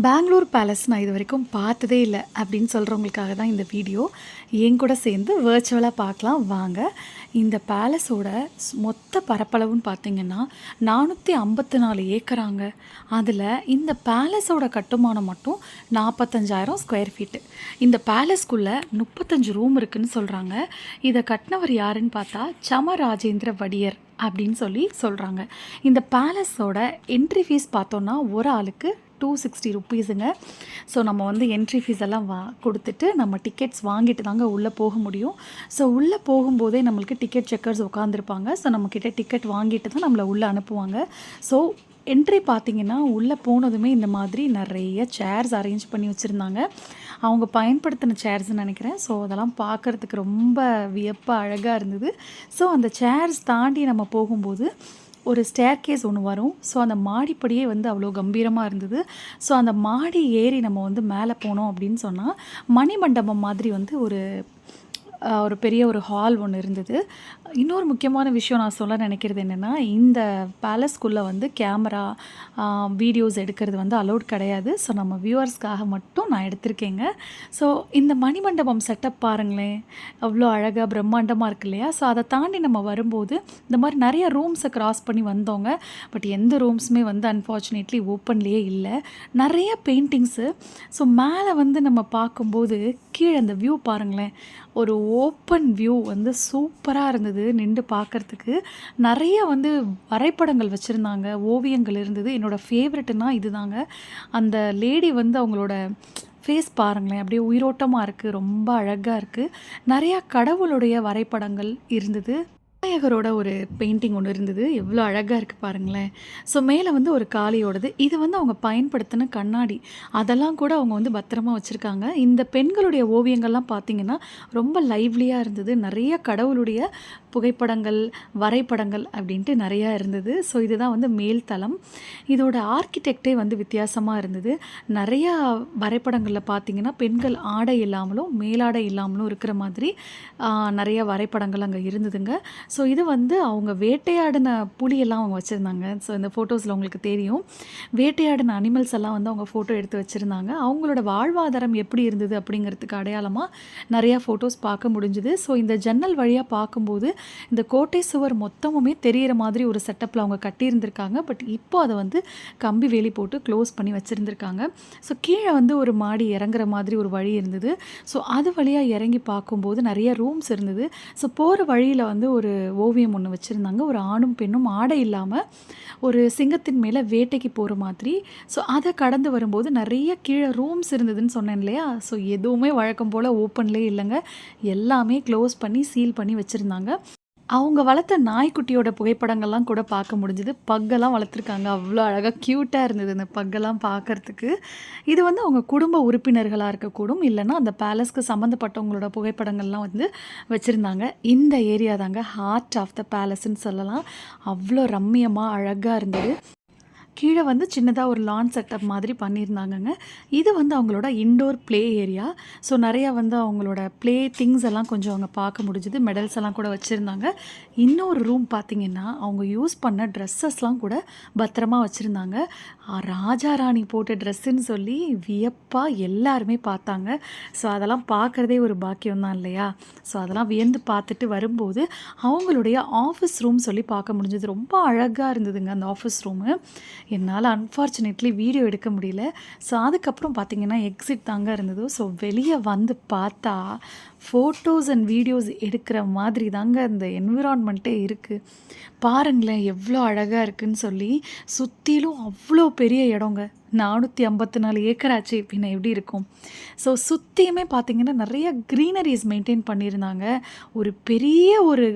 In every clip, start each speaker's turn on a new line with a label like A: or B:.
A: Bangalore palace நான் இது வரைக்கும் பார்த்ததே இல்லை அப்படின்னு சொல்கிறவங்களுக்காக தான் இந்த வீடியோ என் கூட சேர்ந்து வேர்ச்சுவலாக பார்க்கலாம். வாங்க. இந்த பேலஸோட ஸ்- மொத்த பரப்பளவுன்னு பார்த்தீங்கன்னா நானூற்றி ஐம்பத்தி நாலு ஏக்கராங்க. அதில் இந்த பேலஸோட கட்டுமானம் மட்டும் நாற்பத்தஞ்சாயிரம் ஸ்கொயர் ஃபீட்டு இந்த பேலஸ்க்குள்ளே முப்பத்தஞ்சு ரூம் இருக்குதுன்னு சொல்கிறாங்க இதை கட்டினவர் யாருன்னு பார்த்தா சம ராஜேந்திர வடியர். அப்படின்னு சொல்லி சொல்கிறாங்க இந்த பேலஸோட என்ட்ரி ஃபீஸ் பார்த்தோன்னா ஒரு ஆளுக்கு டூ சிக்ஸ்டி ருப்பீஸுங்க ஸோ நம்ம வந்து என்ட்ரி ஃபீஸ் எல்லாம் வா கொடுத்துட்டு நம்ம டிக்கெட்ஸ் வாங்கிட்டு தாங்க உள்ளே போக முடியும். ஸோ உள்ளே போகும்போதே நம்மளுக்கு டிக்கெட் செக்கர்ஸ் உட்காந்துருப்பாங்க ஸோ நம்மக்கிட்ட டிக்கெட் வாங்கிட்டு தான் நம்மளை உள்ளே அனுப்புவாங்க. ஸோ என்ட்ரி பார்த்தீங்கன்னா உள்ளே போனதுமே இந்த மாதிரி நிறைய சேர்ஸ் அரேஞ்ச் பண்ணி வச்சுருந்தாங்க. அவங்க பயன்படுத்தின சேர்ஸ்னு நினைக்கிறேன். ஸோ அதெல்லாம் பார்க்குறதுக்கு ரொம்ப வியப்பாக அழகாக இருந்தது. ஸோ அந்த சேர்ஸ் தாண்டி நம்ம போகும்போது ஒரு ஸ்டேர் கேஸ் ஒன்று வரும். ஸோ அந்த மாடிப்படியே வந்து அவ்வளோ கம்பீரமாக இருந்தது. ஸோ அந்த மாடி ஏறி நம்ம வந்து மேலே போனோம் அப்படின்னு சொன்னால் மணிமண்டபம் மாதிரி வந்து ஒரு ஒரு பெரிய ஒரு ஹால் ஒன்று இருந்தது. இன்னொரு முக்கியமான விஷயம் நான் சொல்ல நினைக்கிறது என்னென்னா இந்த பேலஸ்குள்ளே வந்து கேமரா வீடியோஸ் எடுக்கிறது வந்து அலௌட் கிடையாது. ஸோ நம்ம வியூவர்ஸ்க்காக மட்டும் நான் எடுத்திருக்கேங்க. ஸோ இந்த மணிமண்டபம் செட்டப் பாருங்களேன். அவ்வளோ அழகாக பிரம்மாண்டமாக இருக்கு இல்லையா? ஸோ அதை தாண்டி நம்ம வரும்போது இந்த மாதிரி நிறைய ரூம்ஸை கிராஸ் பண்ணி வந்தோங்க. பட் எந்த ரூம்ஸுமே வந்து அன்ஃபார்ச்சுனேட்லி ஓப்பன்லேயே இல்லை. நிறைய பெயிண்டிங்ஸு ஸோ மேலே வந்து நம்ம பார்க்கும்போது கீழே அந்த வியூ பாருங்களேன். ஒரு ஓப்பன் வியூ வந்து சூப்பராக இருந்தது. நின்று பார்க்கறதுக்கு நிறைய வந்து வரைபடங்கள் வச்சுருந்தாங்க. ஓவியங்கள் இருந்தது. என்னோடய ஃபேவரெட்டுன்னா இதுதாங்க. அந்த லேடி வந்து அவங்களோட ஃபேஸ் பாருங்களேன் அப்படியே உயிரோட்டமாக இருக்குது ரொம்ப அழகாக இருக்குது நிறையா கடவுளுடைய வரைபடங்கள் இருந்தது. விநாயகரோட ஒரு பெயிண்டிங் ஒன்று இருந்தது. எவ்வளோ அழகாக இருக்குது பாருங்களேன். ஸோ மேலே வந்து ஒரு காளியோடது. இது வந்து அவங்க பயன்படுத்தின கண்ணாடி. அதெல்லாம் கூட அவங்க வந்து பத்திரமா வச்சுருக்காங்க. இந்த பெண்களுடைய ஓவியங்கள்லாம் பார்த்திங்கன்னா ரொம்ப லைவ்லியாக இருந்தது. நிறைய கடவுளுடைய புகைப்படங்கள் வரைபடங்கள் அப்படின்ட்டு நிறையா இருந்தது. ஸோ இதுதான் வந்து மேல் தளம். இதோட ஆர்கிடெக்டே வந்து வித்தியாசமாக இருந்தது. நிறையா வரைபடங்களில் பார்த்தீங்கன்னா பெண்கள் ஆடை இல்லாமலும் மேலாடை இல்லாமலும் இருக்கிற மாதிரி நிறைய வரைபடங்கள் அங்கே இருந்ததுங்க. ஸோ இது வந்து அவங்க வேட்டையாடின புலியெல்லாம் அவங்க வச்சுருந்தாங்க. ஸோ இந்த ஃபோட்டோஸில் உங்களுக்கு தெரியும். வேட்டையாடின அனிமல்ஸ் எல்லாம் வந்து அவங்க ஃபோட்டோ எடுத்து வச்சுருந்தாங்க. அவங்களோட வாழ்வாதாரம் எப்படி இருந்தது அப்படிங்கிறதுக்கு அடையாளமாக நிறையா ஃபோட்டோஸ் பார்க்க முடிஞ்சுது. ஸோ இந்த ஜன்னல் வழியாக பார்க்கும்போது இந்த கோட்டை சுவர் மொத்தமுமே தெரியிற மாதிரி ஒரு செட்டப்பில் அவங்க கட்டியிருந்திருக்காங்க. பட் இப்போ அதை வந்து கம்பி வேலி போட்டு க்ளோஸ் பண்ணி வச்சுருந்துருக்காங்க. ஸோ கீழே வந்து ஒரு மாடி இறங்குற மாதிரி ஒரு வழி இருந்தது. ஸோ அது வழியாக இறங்கி பார்க்கும்போது நிறைய ரூம்ஸ் இருந்தது. ஸோ போகிற வழியில் வந்து ஒரு ஓவியம் ஒன்று வச்சுருந்தாங்க. ஒரு ஆணும் பெண்ணும் ஆடை இல்லாமல் ஒரு சிங்கத்தின் மேலே வேட்டைக்கு போகிற மாதிரி. ஸோ அதை கடந்து வரும்போது நிறைய கீழே ரூம்ஸ் இருந்ததுன்னு சொன்னேன் இல்லையா? ஸோ எதுவுமே வழக்கம் போல் ஓப்பன்லேயே இல்லைங்க. எல்லாமே க்ளோஸ் பண்ணி சீல் பண்ணி வச்சுருந்தாங்க. அவங்க வளர்த்த நாய்க்குட்டியோட புகைப்படங்கள்லாம் கூட பார்க்க முடிஞ்சுது. பக்கெல்லாம் வளர்த்துருக்காங்க. அவ்வளோ அழகாக க்யூட்டாக இருந்தது அந்த பக்கெல்லாம் பார்க்கறதுக்கு. இது வந்து அவங்க குடும்ப உறுப்பினர்களாக இருக்கக்கூடும். இல்லைன்னா அந்த பேலஸ்க்கு சம்மந்தப்பட்டவங்களோட புகைப்படங்கள்லாம் வந்து வச்சுருந்தாங்க. இந்த ஏரியா தாங்க ஹார்ட் ஆஃப் த பேலஸ்ன்னு சொல்லலாம். அவ்வளோ ரம்மியமாக அழகாக இருந்தது. கீழே வந்து சின்னதாக ஒரு லான் செட்டப் மாதிரி பண்ணியிருந்தாங்கங்க. இது வந்து அவங்களோட இன்டோர் ப்ளே ஏரியா ஸோ நிறையா வந்து அவங்களோட ப்ளே திங்ஸ் எல்லாம் கொஞ்சம் அவங்க பார்க்க முடிஞ்சுது. மெடல்ஸ் எல்லாம் கூட வச்சுருந்தாங்க. இன்னொரு ரூம் பார்த்தீங்கன்னா அவங்க யூஸ் பண்ண ட்ரெஸ்ஸஸ்லாம் கூட பத்திரமா வச்சுருந்தாங்க. ராஜா ராணி போட்ட ட்ரெஸ்ஸுன்னு சொல்லி வியப்பாக எல்லாருமே பார்த்தாங்க. ஸோ அதெல்லாம் பார்க்குறதே ஒரு பாக்கியம் தான் இல்லையா? ஸோ அதெல்லாம் வியந்து பார்த்துட்டு வரும்போது அவங்களுடைய ஆஃபீஸ் ரூம் சொல்லி பார்க்க முடிஞ்சது. ரொம்ப அழகாக இருந்ததுங்க அந்த ஆஃபீஸ் ரூமு என்னால் அன்ஃபார்ச்சுனேட்லி வீடியோ எடுக்க முடியல. ஸோ அதுக்கப்புறம் பார்த்தீங்கன்னா எக்ஸிட் தாங்க இருந்தது. ஸோ வெளியே வந்து பார்த்தா ஃபோட்டோஸ் அண்ட் வீடியோஸ் எடுக்கிற மாதிரி தாங்க இந்த என்விரான்மெண்ட்டே இருக்குது பாருங்களேன் எவ்வளோ அழகாக இருக்குன்னு சொல்லி. சுற்றிலும் அவ்வளோ பெரிய இடங்க. நானூற்றி ஐம்பத்தி நாலு ஏக்கர் ஆச்சு பின்ன எப்படி இருக்கும்? ஸோ சுற்றியுமே பார்த்தீங்கன்னா நிறைய க்ரீனரிஸ் மெயின்டைன் பண்ணியிருந்தாங்க. ஒரு பெரிய ஒரு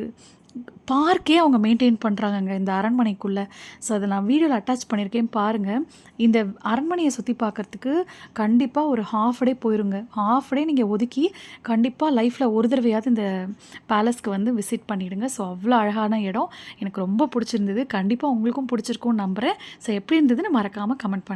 A: பார்க்கே அவங்க மெயின்டைன் பண்ணுறாங்கங்க இந்த அரண்மனைக்குள்ளே. ஸோ அதை நான் வீடியோவில் அட்டாச் பண்ணியிருக்கேன் பாருங்கள் இந்த அரண்மனையை சுற்றி பார்க்கறதுக்கு கண்டிப்பாக ஒரு ஹாஃப் டே போயிருங்க. ஹாஃப் டே நீங்கள் ஒதுக்கி கண்டிப்பாக லைஃப்பில் ஒரு தடவையாவது இந்த பேலஸ்க்கு வந்து விசிட் பண்ணிவிடுங்க ஸோ அவ்வளோ அழகான இடம். எனக்கு ரொம்ப பிடிச்சிருந்தது. கண்டிப்பாக உங்களுக்கும் பிடிச்சிருக்கும்னு நம்புகிறேன் ஸோ எப்படி இருந்ததுன்னு மறக்காமல் கமெண்ட் பண்ணுங்கள்